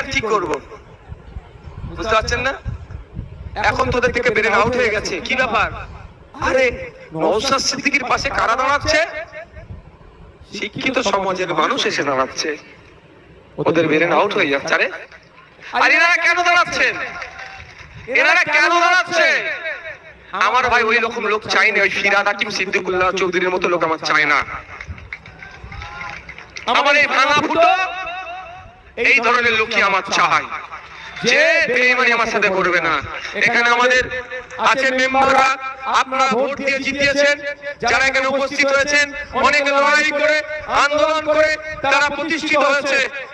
আর করব? বুঝতে পারছেন না? এখন তোদের থেকে আউট হয়ে গেছে। কি ব্যাপার? আরে সিদ্দিকীর পাশে কারা দাঁড়াচ্ছে? শিক্ষিত সমাজের মানুষ এসে দাঁড়াচ্ছে। ওদের বেরেন আউট হয়ে যাচ্ছে। আরে, আর এনারা কেন দাঁড়াচ্ছেন? এনারা কেন দাঁড়াচ্ছে? আমার ভাই ওই রকম লোক চাই না, ওই ফিরাদ হাকিম সিদ্দিকুল্লাহ চৌধুরীর মতো লোক আমার চাই না। আমার এই ভাঙা ফুটো এই ধরনের লোকই আমার চাই। যে বেঈমানি আমার সাথে করবে না। এখানে আমাদের আছেন মেম্বাররা, আপনারা ভোট দিয়ে জিতিয়েছেন, যারা এখানে উপস্থিত হয়েছেন, অনেক লড়াই করে, আন্দোলন করে, তারা প্রতিষ্ঠিত হয়েছে।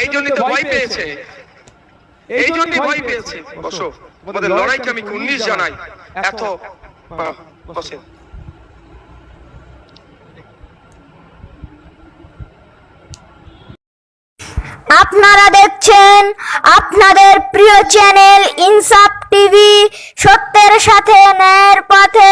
এই জন্যই তো ভয় পেয়েছে। এই জন্যই ভয় পেয়েছে। বসো আমাদের লড়াইকে আমি উনিশ জানাই। এত বসেন আপনারা দেখছেন আপনাদের প্রিয় চ্যানেল ইনসাফ টিভি। সত্যের সাথে ন্যায়ের পথে